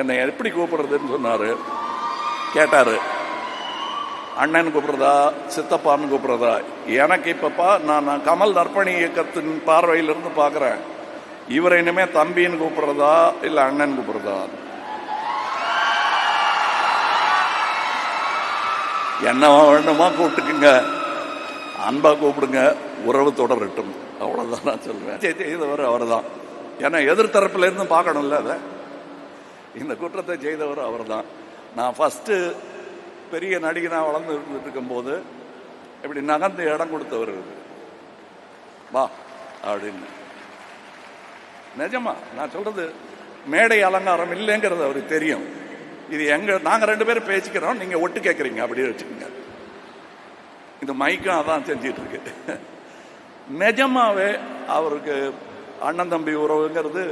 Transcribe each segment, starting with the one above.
என்னை எப்படி கூப்பிடுறதுன்னு சொன்னார். கேட்டார். அண்ணன் கூப்பிடுறதா சித்தப்பான்னு கூப்பிடுறதா? எனக்கு இப்பப்பா நான் நான் கமல் நற்பணி இயக்கத்தின் பார்வையிலிருந்து பார்க்குறேன் இவரை இனிமே தம்பின்னு கூப்பிடுறதா இல்லை அண்ணன் கூப்பிடுறதா? என்னவா வேணுமா கூப்பிட்டுக்குங்க. அன்பா கூப்பிடுங்க. உறவு தொடரட்டும். அவ்வளவுதான் நான் சொல்லுவேன் ஜெய் செய்தவர் அவர் தான் ஏன்னா எதிர்த்தரப்புல இருந்து பார்க்கணும்ல அதை? இந்த குற்றத்தை செய்தவர் அவர் தான் நான் ஃபஸ்ட்டு பெரிய நடிகனாக வளர்ந்து இருந்துட்டு இருக்கும்போது இப்படி நகர்ந்து இடம் கொடுத்தவர் வா அப்படின்னு. நிஜமா நான் சொல்றது மேடை அலங்காரம் இல்லைங்கிறது அவருக்கு தெரியும். இது எங்க நாங்க ரெண்டு பேரும் பேசிக்கிறோம் நீங்க ஒட்டு கேட்குறீங்க அப்படியே வச்சுக்கோங்க. இந்த மைக்கும் அதான் செஞ்சிட்டு இருக்கு நிஜமாவே அவருக்கு அண்ணன் தம்பி உறவுங்கிறது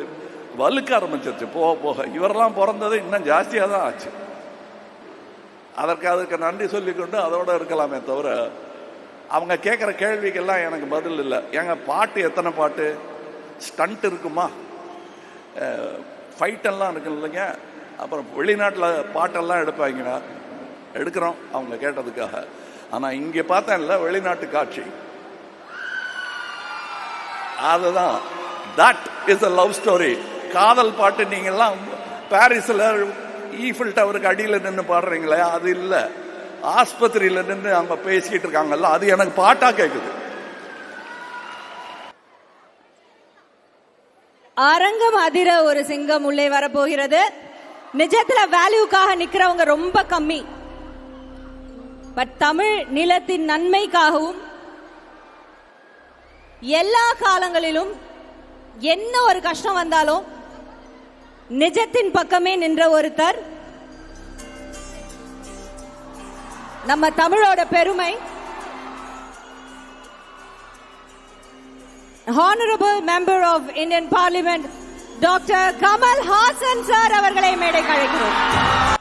வலுக்க ஆரம்பிச்சிருச்சு. போக போக. இவரெல்லாம் பிறந்தது இன்னும் ஜாஸ்தியாக தான் ஆச்சு. அதற்கு அதுக்கு நன்றி சொல்லிக்கொண்டு அதோட இருக்கலாமே தவிர அவங்க கேட்குற கேள்விக்கெல்லாம் எனக்கு பதில் இல்லை. எங்க பாட்டு எத்தனை பாட்டு? ஸ்டண்ட் இருக்குமா? ஃபைட்டெல்லாம் இருக்கு இல்லைங்க? அப்புறம் வெளிநாட்டில் பாட்டெல்லாம் எடுப்பாங்க. எடுக்கிறோம் அவங்க கேட்டதுக்காக. ஆனால் இங்கே பார்த்தேன்ல வெளிநாட்டு காட்சி. அதுதான். That is a love story காதல் பாட்டு நீங்கெல்லாம் பாரிஸில் ஈஃபில் டவருக்கு அடியில் நின்று பாடுறீங்களே அது இல்லை. ஆஸ்பத்திரியில் நின்று அவங்க பேசிக்கிட்டு இருக்காங்கல்ல அது எனக்கு பாட்டாக கேட்குது அரங்கம் அதிர ஒரு சிங்கம் உள்ளே வரப்போகிறது. நிஜத்துல வேல்யூக்காக நிக்கிறவங்க ரொம்ப கம்மி. பட் தமிழ் நிலத்தின் நன்மைக்காகவும் எல்லா காலங்களிலும் என்ன ஒரு கஷ்டம் வந்தாலும் நிஜத்தின் பக்கமே நின்ற ஒருத்தர் நம்ம தமிழோட பெருமை honourable member of Indian parliament doctor Kamal Haasan sir அவர்களை மேடை அழைக்கிறோம்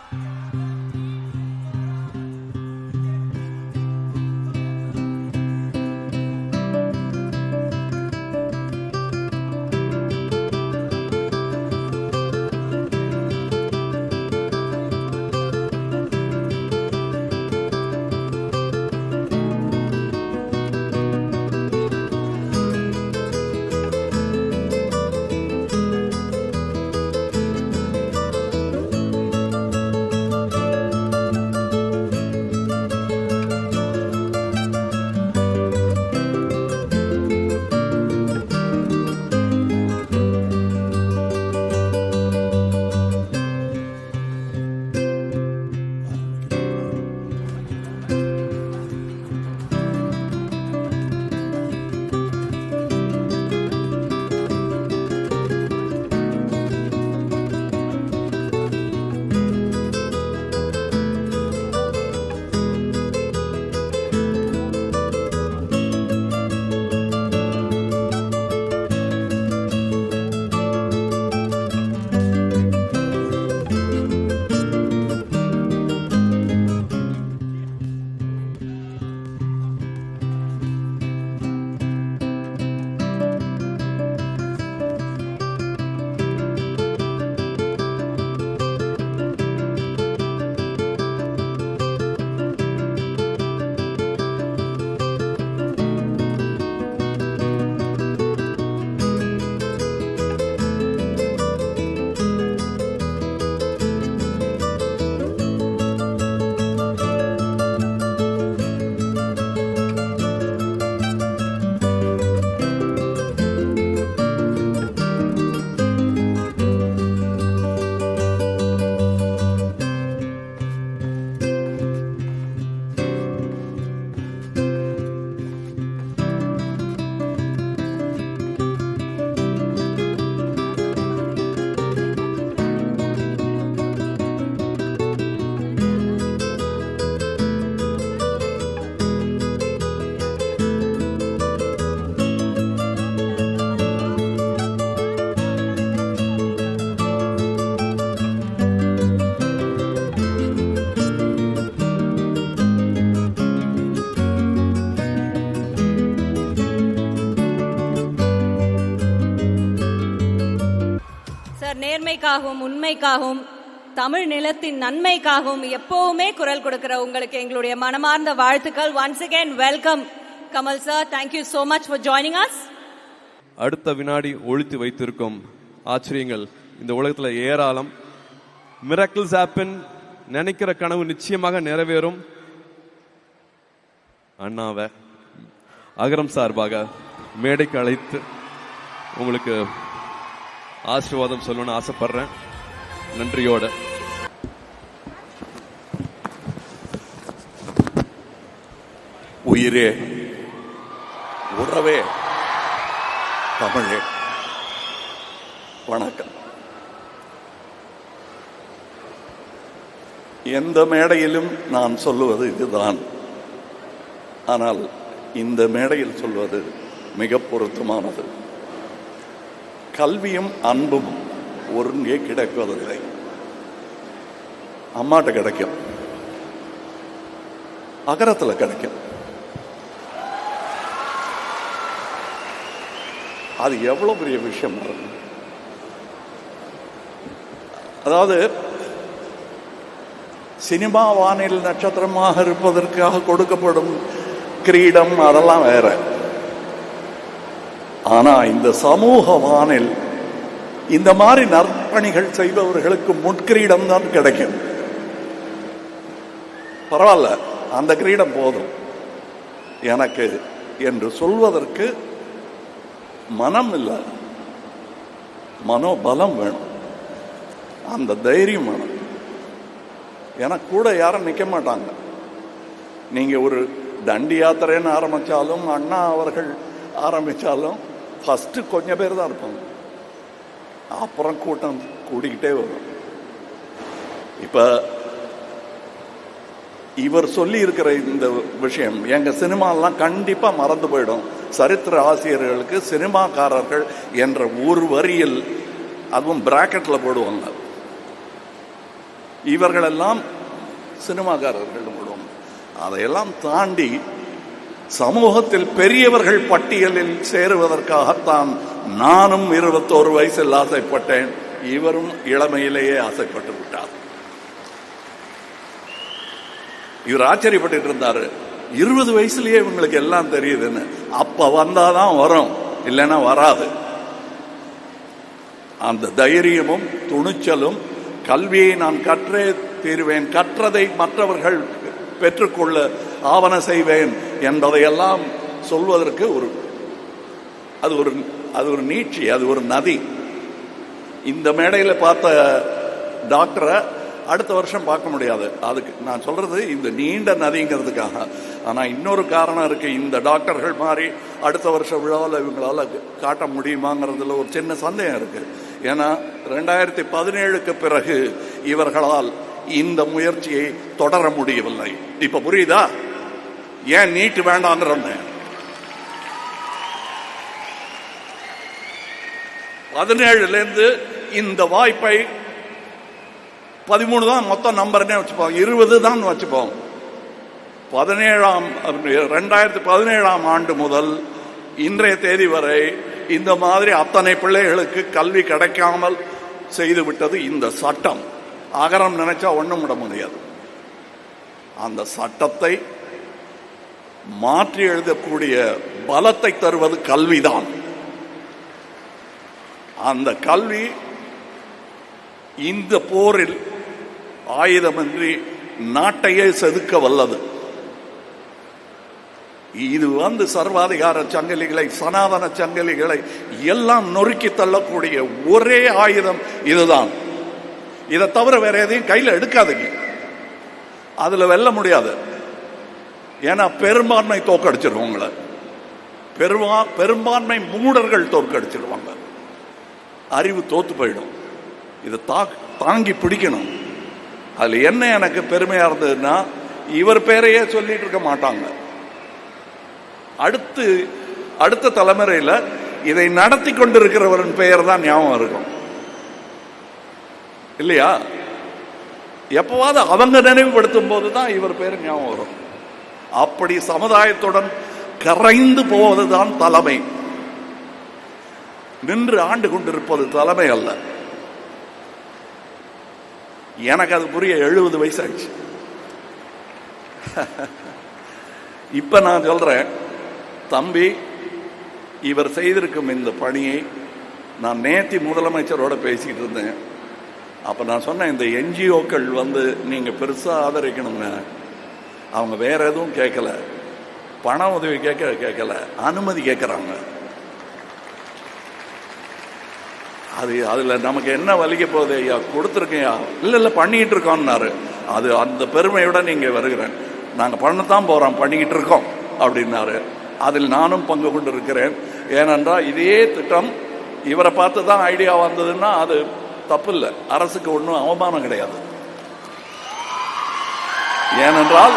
நேர்மைக்காகவும் உண்மைக்காகவும் தமிழ் நிலத்தின் நன்மைக்காகவும் எப்பவுமே குரல் கொடுக்கிற உங்களுக்கு எங்களுடைய மனமார்ந்த வாழ்த்துக்கள். Once again welcome Kamal sir thank you so much for joining us அடுத்த வினாடி ஒழித்து வைத்திருக்கும் ஆச்சரியங்கள் இந்த உலகத்தில் ஏராளம். மிராக்கிள்ஸ் ஆப்பின் நினைக்கிற கனவு நிச்சயமாக நிறைவேறும். அண்ணாவை அகரம் சார்பாக மேடைக்கு அழைத்து உங்களுக்கு ஆசீர்வாதம் சொல்லணும்னு ஆசைப்படுறேன். நன்றியோட. உயிரே உறவே தமிழே. வணக்கம். எந்த மேடையிலும் நான் சொல்லுவது இதுதான். ஆனால் இந்த மேடையில் சொல்வது மிக பொருத்தமானது. கல்வியும் அன்பும் ஒருங்கே கிடைப்பதில்லை அம்மாட்ட கிடைக்கும். அகரத்தில் கிடைக்கும். அது எவ்வளவு பெரிய விஷயம் அதாவது சினிமா வானில் நட்சத்திரமாக இருப்பதற்காக கொடுக்கப்படும் கிரீடம் அதெல்லாம் வேற. ஆனா இந்த சமூக வானில் இந்த மாதிரி நற்பணிகள் செய்பவர்களுக்கு முட்கிரீடம் தான் கிடைக்கும். பரவாயில்ல அந்த கிரீடம் போதும். எனக்கு என்று சொல்வதற்கு மனம் இல்லை. மனோபலம் வேணும். அந்த தைரியம் வேணும். ஏன்னா கூட யாரும் நிற்க மாட்டாங்க. நீங்க ஒரு தண்டி யாத்திரைன்னு ஆரம்பிச்சாலும் அண்ணா அவர்கள் ஆரம்பிச்சாலும் ஃபர்ஸ்ட் கொஞ்சம் பேர் தான் இருப்பாங்க. அப்புறம் கூட்டம் கூடிக்கிட்டே வரும். இப்போ இவர் சொல்லி இருக்கிற இந்த விஷயம் எங்க சினிமாலாம் கண்டிப்பா மறந்து போயிடும். சரித்திர ஆசிரியர்களுக்கு சினிமாக்காரர்கள் என்ற ஒரு வரியில் அதுவும் பிராக்கெட்ல போடுவாங்க. இவர்களெல்லாம் சினிமாக்காரர்கள் போடுவாங்க. அதையெல்லாம் தாண்டி சமூகத்தில் பெரியவர்கள் பட்டியலில் சேருவதற்காகத்தான் நானும் இருபத்தோரு வயசில் ஆசைப்பட்டேன். இவரும் இளமையிலேயே ஆசைப்பட்டு விட்டார். இவர் ஆச்சரியப்பட்டு இருந்தாரு. இருபது வயசுலயே இவங்களுக்கு எல்லாம் தெரியுதுன்னு. அப்ப வந்தாதான் வரும் இல்லைன்னா வராது. அந்த தைரியமும் துணிச்சலும் கல்வியை நான் கற்றே தீருவேன். கற்றதை மற்றவர்கள் பெற்றுக்கொள்ள ஆவண செய்வேன் என்பதையெல்லாம் சொல்வதற்கு ஒரு அது ஒரு அது ஒரு நீட்சி அது ஒரு நதி. இந்த மேடையில் பார்த்த டாக்டரை அடுத்த வருஷம் பார்க்க முடியாது. அதுக்கு நான் சொல்றது இந்த நீண்ட நதிங்கிறதுக்காக. ஆனா இன்னொரு காரணம் இருக்கு. இந்த டாக்டர்கள் மாதிரி அடுத்த வருஷ விழாவில் இவங்களால காட்ட முடியுமாங்கிறதுல ஒரு சின்ன சந்தேகம் இருக்கு. ஏன்னா ரெண்டாயிரத்தி பதினேழுக்கு பிறகு இவர்களால் இந்த முயற்சியை தொடர முடியவில்லை. இப்ப புரியுதா? ஏன் நீட்டு வேண்டான்னு பதினேழுல இருந்து இந்த வாய்ப்பை பதிமூணு தான் மொத்தம் நம்பர்னே வச்சுப்போம். இருபது தான் வச்சுப்போம். பதினேழாம் ரெண்டாயிரத்தி பதினேழாம் ஆண்டு முதல் இன்றைய தேதி வரை இந்த மாதிரி அத்தனை பிள்ளைகளுக்கு கல்வி கிடைக்காமல் செய்துவிட்டது இந்த சட்டம். அகரம் நினைச்சா ஒண்ணும் விட முடியாது. அந்த சட்டத்தை மாற்றி எழுதக்கூடிய பலத்தை தருவது கல்விதான். அந்த கல்வி இந்த போரில் ஆயுதமின்றி நாட்டையே செதுக்க வல்லது. இது வந்து சர்வாதிகார சங்கிலிகளை சனாதன சங்கிலிகளை எல்லாம் நொறுக்கி தள்ளக்கூடிய ஒரே ஆயுதம் இதுதான். இதை தவிர வேற எதையும் கையில் எடுக்காதீங்க. அதுல வெல்ல முடியாது. ஏன்னா பெரும்பான்மை தோக்கடிச்சிடும் உங்களை பெருமா பெரும்பான்மை மூடர்கள் தோற்கடிச்சிருவாங்க. அறிவு தோத்து போயிடும். இதை தா தாங்கி பிடிக்கணும். அதில் என்ன எனக்கு பெருமையாக இருந்ததுன்னா இவர் பேரையே சொல்லிட்டு இருக்க மாட்டாங்க. அடுத்து அடுத்த தலைமுறையில் இதை நடத்தி கொண்டிருக்கிறவரின் பெயர் தான் ஞாபகம் இருக்கும். இல்லையா? எப்பவாவது அவங்க நினைவுபடுத்தும் போது தான் இவர் பேர் ஞாபகம் வரும். அப்படி சமுதாயத்துடன் கரைந்து போவதுதான் தலைமை. நின்று ஆண்டு கொண்டிருப்பது தலைமை அல்ல. எனக்கு அது புரிய எழுபது வயசாச்சு இப்ப நான் சொல்றேன் தம்பி இவர் செய்திருக்கும் இந்த பணியை நான் நேத்தி முதலமைச்சரோட பேசிட்டு இருந்தேன். அப்ப நான் சொன்னேன் இந்த என்ஜிஓக்கள் வந்து நீங்க பெருசா ஆதரிக்கணுங்க. அவங்க வேற எதுவும் கேட்கல. பண உதவி கேட்க கேட்கல. அனுமதி கேட்குறாங்க. அது அதுல நமக்கு என்ன வலிக்க போகுது ஐயா? கொடுத்துருக்கையா இல்ல இல்ல பண்ணிட்டு இருக்கோம்னாரு அது அந்த பெருமையோட நீங்க வருகிறேன். நாங்க பண்ணத்தான் போறோம் பண்ணிக்கிட்டு இருக்கோம் அப்படின்னாரு. அதில் நானும் பங்கு கொண்டு இருக்கிறேன் ஏனென்றால் இதே திட்டம் இவரை பார்த்து தான் ஐடியா வந்ததுன்னா அது தப்பு இல்லை அரசுக்கு ஒன்றும் அவமானம் கிடையாது. ஏனென்றால்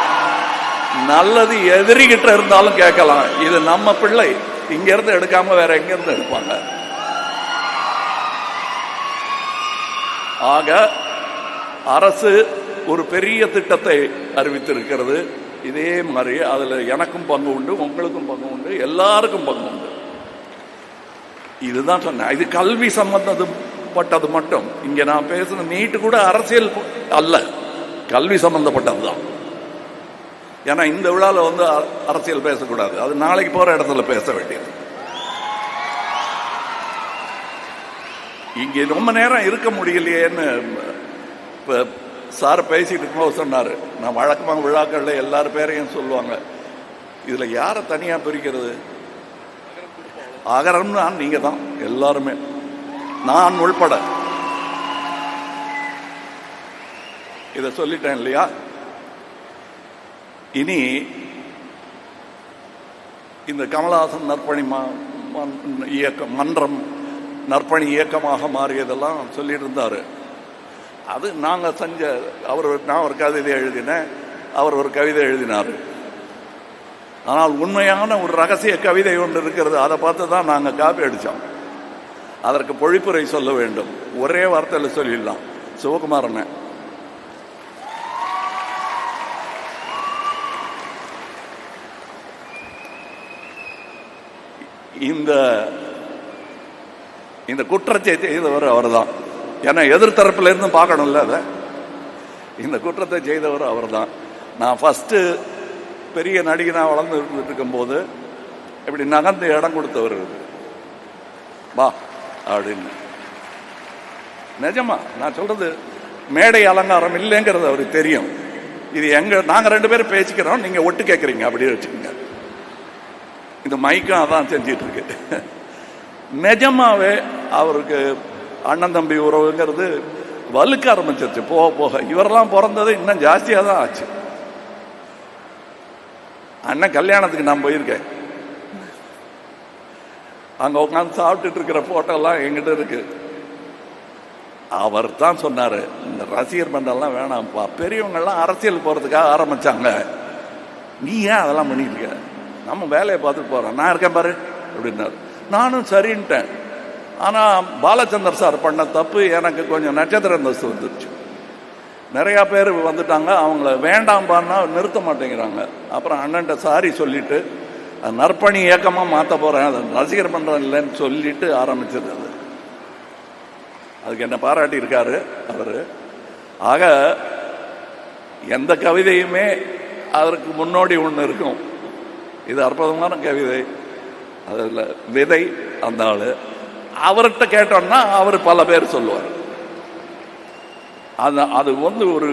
நல்லது எதிரிகிட்ட இருந்தாலும் கேட்கலாம். இது நம்ம பிள்ளை. இங்க இருந்து எடுக்காம வேற எங்க இருந்து எடுப்பாங்க? ஆக அரசு ஒரு பெரிய திட்டத்தை அறிவித்திருக்கிறது. இதே மாதிரி அதுல எனக்கும் பங்கு உண்டு உங்களுக்கும் பங்கு உண்டு எல்லாருக்கும் பங்கு உண்டு. இதுதான் சொன்னேன். இது கல்வி சம்பந்தப்பட்டது மட்டும். இங்க நான் பேசுன நீட்டு கூட அரசியல் அல்ல. கல்வி சம்பந்தப்பட்டதுதான். ஏன்னா இந்த விழால வந்து அ- அரசியல் பேசக்கூடாது. அது நாளைக்கு போற இடத்துல பேச வேண்டியது. இங்கே ரொம்ப நேரம் இருக்க முடியலையேன்னு இப்போ சார் பேசிட்டு இருக்கும்போது சொன்னாரு. நான் வழக்கமாக விழாக்கள்ல எல்லார் பேரையும் சொல்லுவாங்க. இதுல யாரை தனியா பிரிக்கிறது? அகரம்னா நீங்க தான் எல்லாருமே. நான் உள்பட. இத சொல்லிட்டேன் இல்லையா? இனி இந்த கமலஹாசன் நற்பணி ம- இயக்கம் மன்றம் நற்பணி இயக்கமாக மாறியதெல்லாம் சொல்லிட்டு இருந்தார் அது நாங்கள் செஞ்ச அவர் நான் ஒரு கவிதை எழுதினேன். அவர் ஒரு கவிதை எழுதினார். ஆனால் உண்மையான ஒரு ரகசிய கவிதை ஒன்று இருக்கிறது. அதை பார்த்து தான் நாங்கள் காப்பி அடித்தோம் அதற்கு பொழிப்புரை சொல்ல வேண்டும். ஒரே வார்த்தையில் சொல்லிடலாம். சிவகுமாரனை. இந்த இந்த குற்றத்தை செய்தவர் அவர்தான். ஏன்னா எதிர்த்தரப்புல இருந்து பார்க்கணும்ல அதை? இந்த குற்றத்தை செய்தவர் அவர்தான். நான் ஃபஸ்ட்டு பெரிய நடிகனாக வளர்ந்து இருந்துட்டு இருக்கும்போது இப்படி நகர்ந்து இடம் கொடுத்தவர் வா அப்படின்னு. நிஜமா நான் சொல்றது மேடை அலங்காரம் இல்லைங்கிறது அவருக்கு தெரியும். இது எங்க நாங்கள் ரெண்டு பேரும் பேசிக்கிறோம் நீங்கள் ஒட்டு கேட்குறீங்க அப்படி வச்சுக்கோங்க. இந்த மைக்கும் அதான் செஞ்சிட்டு இருக்கு நிஜமாவே அவருக்கு அண்ணன் தம்பி உறவுங்கிறது வலுக்க ஆரம்பிச்சிருச்சு. போக போக இவரெல்லாம் பிறந்தது இன்னும் ஜாஸ்தியாக தான் ஆச்சு. அண்ணன் கல்யாணத்துக்கு நான் போயிருக்கேன். அங்க உட்காந்து சாப்பிட்டுட்டு இருக்கிற போட்டோ எல்லாம் எங்கிட்ட இருக்கு. அவர் தான் சொன்னாரு இந்த ரசிகர் மன்றம்லாம் வேணாம்ப்பா. பெரியவங்கெல்லாம் அரசியல் போறதுக்காக ஆரம்பிச்சாங்க. நீ ஏன் அதெல்லாம் பண்ணிட்டு இருக்க? நம்ம வேலையை பார்த்துட்டு போகிறோம் நான் இருக்கேன் பாரு அப்படின்னாரு. நானும் சரின்ட்டேன். ஆனால் பாலச்சந்தர் சார் பண்ண தப்பு எனக்கு கொஞ்சம் நட்சத்திர அந்தஸ்து வந்துருச்சு. நிறையா பேர் வந்துட்டாங்க. அவங்கள வேண்டாம்பான்னா நிறுத்த மாட்டேங்கிறாங்க. அப்புறம் அண்ணன்ட்ட சாரி சொல்லிட்டு நற்பணி இயக்கமாக மாற்ற போகிறேன் அது ரசிகர் மன்றம் இல்லைன்னு சொல்லிட்டு ஆரம்பிச்சது. அது அதுக்கு என்ன பாராட்டியிருக்காரு அவர். ஆக எந்த கவிதையுமே அதற்கு முன்னோடி ஒன்று இருக்கும். இது அற்புதமான கவிதை. அதில் விதை அந்த ஆள். அவர்கிட்ட கேட்டோம்னா அவர் பல பேர் சொல்லுவார். அது அது வந்து ஒரு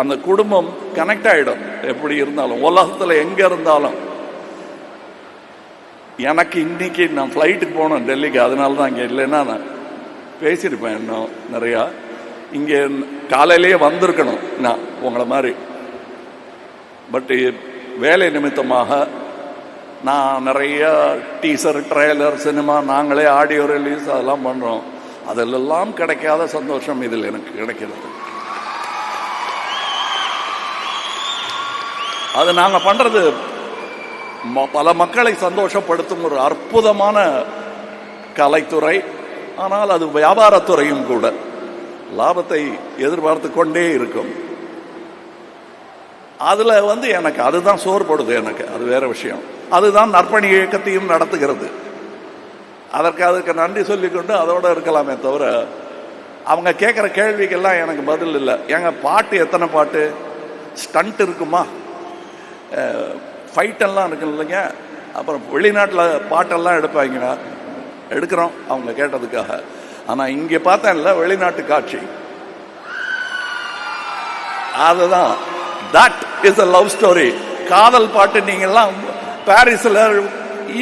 அந்த குடும்பம் கனெக்ட் ஆயிடும். எப்படி இருந்தாலும் உலகத்துல எங்கே இருந்தாலும். எனக்கு இன்னைக்கு நான் ஃப்ளைட்டுக்கு போனோம் டெல்லிக்கு அதனால தான் இங்கே இல்லைன்னா நான் பேசியிருப்பேன் இன்னும் நிறையா. இங்கே காலையிலேயே வந்திருக்கணும் நான் உங்களை மாதிரி. பட் வேலை நிமித்தமாக நான் நிறைய டீசர் ட்ரெய்லர் சினிமா நாங்களே ஆடியோ ரிலீஸ் அதெல்லாம் பண்ணுறோம் அதிலெல்லாம் கிடைக்காத சந்தோஷம் இதில் எனக்கு கிடைக்கிறது. அது நாங்கள் பண்ணுறது ம- பல மக்களை சந்தோஷப்படுத்தும் ஒரு அற்புதமான கலைத்துறை. ஆனால் அது வியாபாரத்துறையும் கூட. லாபத்தை எதிர்பார்த்து கொண்டே இருக்கும். அதில் வந்து எனக்கு அதுதான் சோர்படுது எனக்கு. அது வேற விஷயம். அதுதான் நற்பணி இயக்கத்தையும் நடத்துகிறது. அதற்கு அதுக்கு நன்றி சொல்லிக்கொண்டு அதோடு இருக்கலாமே தவிர அவங்க கேட்குற கேள்விக்கெல்லாம் எனக்கு பதில் இல்லை. எங்க பாட்டு எத்தனை பாட்டு? ஸ்டண்ட் இருக்குமா? ஃபைட்டெல்லாம் இருக்கு இல்லைங்க? அப்புறம் வெளிநாட்டில் பாட்டெல்லாம் எடுப்பாங்க. எடுக்கிறோம் அவங்க கேட்டதுக்காக. ஆனால் இங்கே பார்த்தேன்ல வெளிநாட்டு காட்சி. அதுதான். That is a love story காதல் பாட்டு நீங்கெல்லாம் பாரிஸில்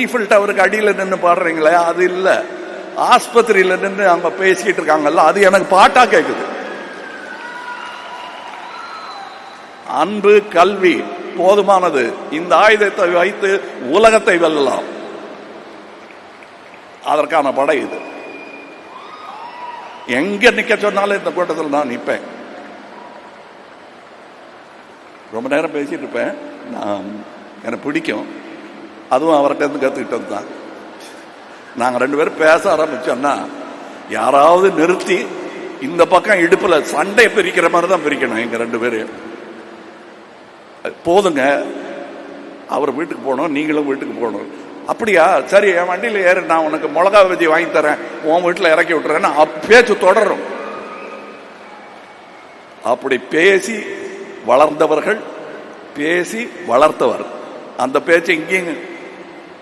ஈஃபில் டவருக்கு அடியில் நின்று பாடுறீங்களே அது இல்லை. ஆஸ்பத்திரியில் நின்று அவங்க பேசிக்கிட்டு இருக்காங்கல்ல அது எனக்கு பாட்டா கேட்குது அன்பு கல்வி போதுமானது. இந்த ஆயுதத்தை வைத்து உலகத்தை வெல்லலாம். அதற்கான படை இது. எங்க நிக்க சொன்னாலும் இந்த கூட்டத்தில் நான் நிற்பேன் ரொம்ப நேரம் பேசிகிட்டு இருப்பேன். நான் எனக்கு பிடிக்கும். அதுவும் அவர்கிட்ட இருந்து கற்றுக்கிட்டது தான். நாங்கள் ரெண்டு பேரும் பேச ஆரம்பித்தோம்னா யாராவது நிறுத்தி இந்த பக்கம் இடுப்பில் சண்டை பிரிக்கிற மாதிரி தான் பிரிக்கணும் எங்கள் ரெண்டு பேரும் போதுங்க. அவர் வீட்டுக்கு போகணும் நீங்களும் வீட்டுக்கு போகணும். அப்படியா? சரி என் வண்டியில் ஏறு நான் உனக்கு மிளகா வெஜி வாங்கி தரேன். உன் வீட்டில் இறக்கி விட்டுறேன்னு அப்~ பேச்சு தொடரும். அப்படி பேசி வளர்ந்தவர்கள் பேசி வளர்த்தவர். அந்த பேச்சை இங்கேயும்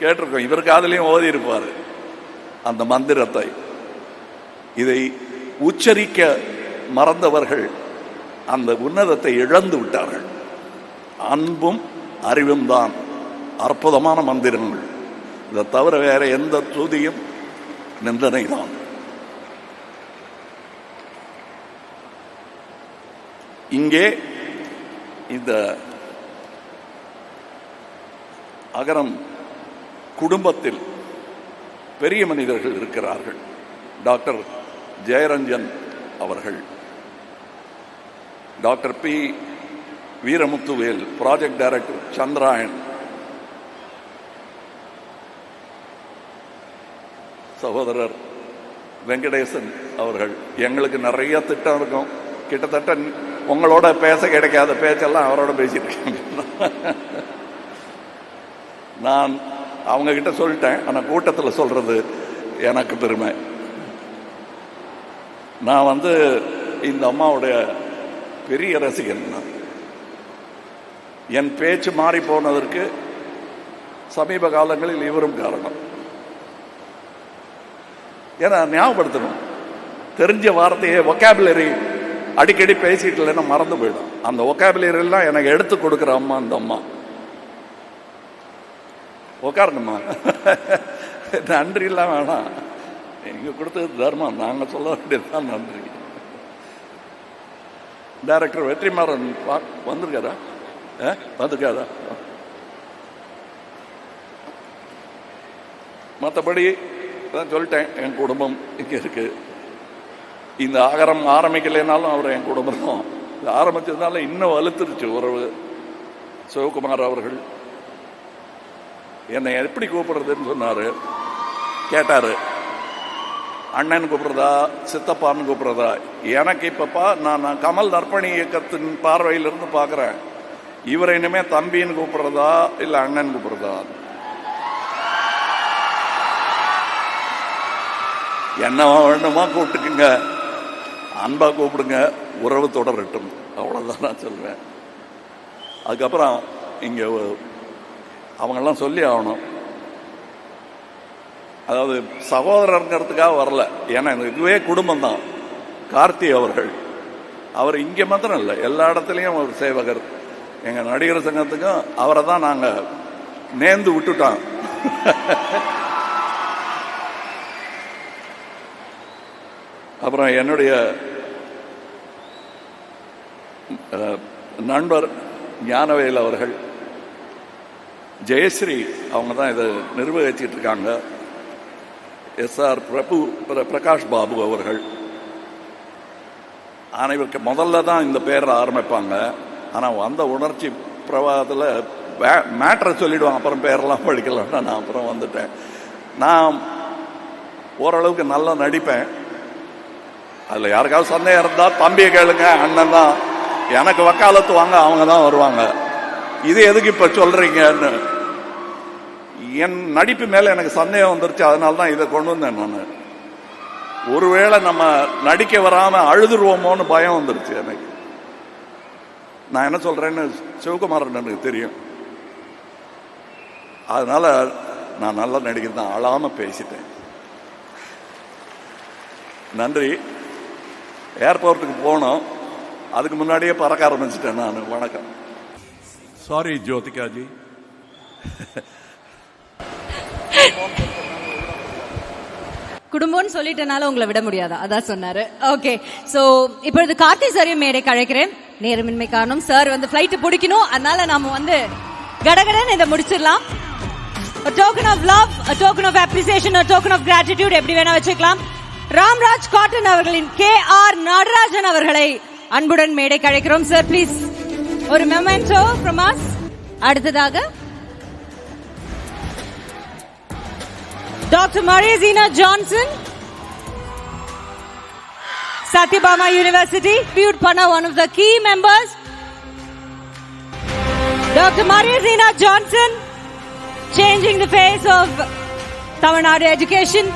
கேட்டிருக்கோம். இவர் காதலையும் ஓதி இருப்பார். அந்த மந்திரத்தை. இதை உச்சரிக்க மறந்தவர்கள் அந்த உன்னதத்தை இழந்து விட்டார்கள். அன்பும் அறிவும் தான் அற்புதமான மந்திரங்கள். இதை தவிர வேற எந்த துதியும் நிந்தனை தான். இங்கே இந்த அகரம் குடும்பத்தில் பெரிய மனிதர்கள் இருக்கிறார்கள். டாக்டர் ஜெயரஞ்சன் அவர்கள். Doctor P Veeramuthuvel project director Chandrayaan. சகோதரர் வெங்கடேசன் அவர்கள். எங்களுக்கு நிறைய திட்டம் இருக்கும். கிட்டத்தட்ட உங்களோட பேச கிடைக்காத பேச்செல்லாம் அவரோட பேசியிருக்கேன் நான் அவங்க கிட்ட சொல்லிட்டேன் ஆனால் கூட்டத்தில் சொல்றது எனக்கு பெருமை. நான் வந்து இந்த அம்மாவுடைய பெரிய ரசிகன் நான். என் பேச்சு மாறி போனதற்கு சமீப காலங்களில் இவரும் காரணம். ஏன்னா ஞாபகப்படுத்தணும். தெரிஞ்ச வார்த்தையை ஒக்காபுலரி அடிக்கடி பேசிட்டு இல்லைன்னா மறந்து போயிடும். அந்த vocabulary எனக்கு எடுத்து கொடுக்குற அம்மா அந்த அம்மா. உட்காரணுமா நன்றி எல்லாம் வேணாம். நீங்கள் கொடுத்தது தர்மம். நாங்க சொல்ல வேண்டியதுதான் நன்றி. டைரக்டர் வெற்றிமாறன் பா- வந்திருக்காரா? ஆ? வந்திருக்காரா மற்றபடி தான் சொல்லிட்டேன். என் குடும்பம் இங்கே இருக்கு. இந்த ஆகரம் ஆரம்பிக்கலைனாலும் அவர் என் குடும்பம் இது ஆரம்பிச்சதுனால இன்னும் வலுத்துருச்சு உறவு. சிவகுமார் அவர்கள் என்னை எப்படி கூப்பிடுறதுன்னு சொன்னாரு. கேட்டாரு. அண்ணன் கூப்பிடுறதா சித்தப்பான்னு கூப்பிடுறதா? எனக்கு இப்பப்பா நான் நான் கமல் நற்பணி இயக்கத்தின் பார்வையிலிருந்து பார்க்குறேன். இவரை இனிமே தம்பின்னு கூப்பிடுறதா இல்லை அண்ணன் கூப்பிடுறதா? என்ன வேணுமா கூப்பிட்டுக்குங்க. அன்பா கூப்பிடுங்க உறவு தொடரட்டும். அவ்வளோதான் நான் சொல்வேன். அதுக்கப்புறம் இங்கே அவங்கெல்லாம் சொல்லி ஆகணும். அதாவது சகோதரருங்கிறதுக்காக வரல. ஏன்னா இதுவே குடும்பம் தான் கார்த்தி அவர்கள். அவர் இங்கே மாத்திரம் இல்லை. எல்லா இடத்துலையும் ஒரு சேவகர். எங்கள் நடிகர் சங்கத்துக்கும் அவரை தான் நாங்கள் நேர்ந்து விட்டுட்டோம். அப்புறம் என்னுடைய நண்பர் ஞானவேல் அவர்கள் ஜெயஸ்ரீ அவங்க தான் இதை நிர்வகிச்சிட்டு இருக்காங்க. எஸ்ஆர் பிரபு பிர- பிரகாஷ் பாபு அவர்கள். அனைவருக்கு முதல்ல தான் இந்த பேரை ஆரம்பிப்பாங்க. ஆனால் வந்த உணர்ச்சி பிரவாகத்தில் மேட்ரை சொல்லிடுவாங்க. அப்புறம் பேரெல்லாம் படிக்கலாம்னா நான் அப்புறம் வந்துட்டேன். நான் ஓரளவுக்கு நல்லா நடிப்பேன். அதில் யாருக்காவது சந்தேகம் இருந்தால் தம்பியை கேளுங்க அண்ணன் தான். எனக்கு வக்காலத்து வாங்க அவங்க தான் வருவாங்க. இது எதுக்கு இப்போ சொல்றீங்கன்னு. என் நடிப்பு மேல எனக்கு சந்தேகம் வந்துருச்சு அதனால தான் இதை கொண்டு வந்தேன் நான். ஒருவேளை நம்ம நடிக்க வராம அழுதுருவோமோன்னு பயம் வந்துருச்சு எனக்கு. நான் என்ன சொல்றேன்னு சிவகுமாரன் எனக்கு தெரியும். அதனால நான் நல்லா நடிக்கிறது தான் அழாம பேசிட்டேன். நன்றி. ஏர்போர்ட்டுக்கு போனோம். அதுக்கு முன்னாடியே பறக்க ஆரம்பிச்சிட்டேன் நான். வணக்கம். சாரி ஜோதிகாஜி குடும்பம்னு சொல்லிட்டனால உங்களை விட முடியாதா? அதான் சொன்னாரு. ஓகே சோ இப்பொழுது கார்த்தி சாரையும் மேடை அழைக்கிறேன் நேரமின்மை காரணம். சார் வந்து ஃபிளைட் பிடிக்கணும். அதனால நாம வந்து கடகடன்னு இதை முடிச்சிடலாம். A token of love, a token of appreciation, a token of gratitude எப்படி வேணா வச்சுக்கலாம். ராம்ராஜ் காட்டன் அவர்களின் கே ஆர் நடராஜன் அவர்களை அன்புடன் மேடை அழைக்கிறோம் சார் ப்ளீஸ் ஒரு மெமெண்டோ from us அடுத்ததாக Dr. Mariazina Johnson, Satyabama University, viewed Panna, one of the key members. Dr. Mariazina Johnson, changing the face of Tamil Nadu education.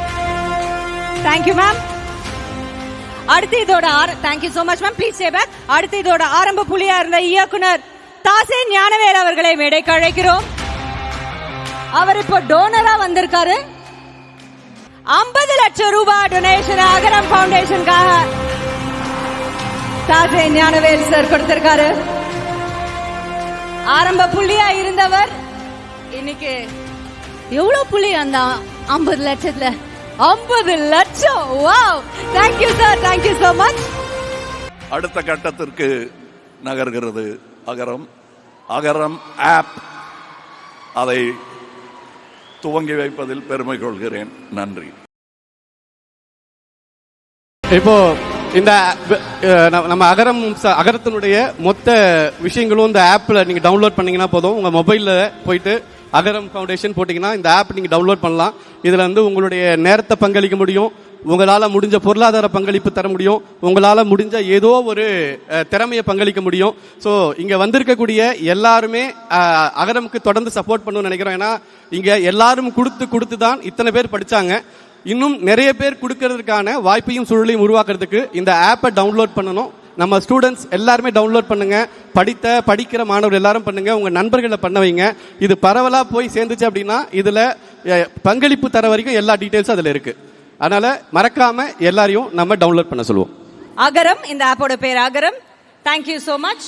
Thank you, ma'am. அடுத்து இதோட thank you so much ma'am please stay அடுத்து இதோட ஆரம்ப புள்ளியா இருந்த இயக்குனர் தாசே ஞானவேல் அவர்களை மேடைக்கு அழைக்கிறோம். அவர் இப்போ டோனரா வந்திருக்காரு. ஐம்பது லட்சம் ரூபாய் டொனேஷன் அகரம் பவுண்டேஷனுக்காக தாசே ஞானவேல் சார் கொடுத்திருக்காரு. ஆரம்ப புள்ளியா இருந்தவர். இன்னைக்கு எவ்வளவு புள்ளி அந்த ஐம்பது லட்சத்துல? ஐம்பது லட்சம். Wow thank you sir thank you so much அடுத்த கட்டத்திற்கு நகர்கிறது அகரம். அகரம் ஆப் அதை துவங்கி வைப்பதில் பெருமை கொள்கிறேன். நன்றி. இப்போ இந்த நம்ம- அகரம் ச- அகரத்தினுடைய மொத்த விஷயங்களும் இந்த ஆப்ல நீங்க டவுன்லோட் பண்ணீங்கன்னா போதும். உங்க மொபைல்ல போயிட்டு அகரம் ஃபவுண்டேஷன் போட்டிங்கன்னா இந்த ஆப் நீங்கள் டவுன்லோட் பண்ணலாம். இதில் வந்து உங்களுடைய நேரத்தை பங்களிக்க முடியும். உங்களால் முடிஞ்ச பொருளாதார பங்களிப்பு தர முடியும். உங்களால் முடிஞ்ச ஏதோ ஒரு திறமையை பங்களிக்க முடியும். ஸோ இங்கே வந்திருக்கக்கூடிய எல்லாருமே அகரமுக்கு தொடர்ந்து சப்போர்ட் பண்ணணும்னு நினைக்கிறோம். ஏன்னா இங்கே எல்லாரும் கொடுத்து கொடுத்து தான் இத்தனை பேர் படித்தாங்க இன்னும் நிறைய பேர் கொடுக்கறதுக்கான வாய்ப்பையும் சூழலையும் உருவாக்குறதுக்கு இந்த ஆப்பை டவுன்லோட் பண்ணணும். நம்ம ஸ்டூடெண்ட்ஸ் எல்லாருமே டவுன்லோட் பண்ணுங்க. படித்த படிக்கிற மாணவர் எல்லாரும் பண்ணுங்க. உங்க நண்பர்களை பண்ண வைங்க. இது பரவலா போய் சேர்ந்துச்சு அப்படின்னா இதுல பங்களிப்பு தர வரைக்கும் எல்லா டீடைல்ஸும் அதுல இருக்கு. அதனால மறக்காம எல்லாரையும் நம்ம டவுன்லோட் பண்ண சொல்லுவோம். அகரம் இந்த ஆப்போட பேர் அகரம். Thank you so much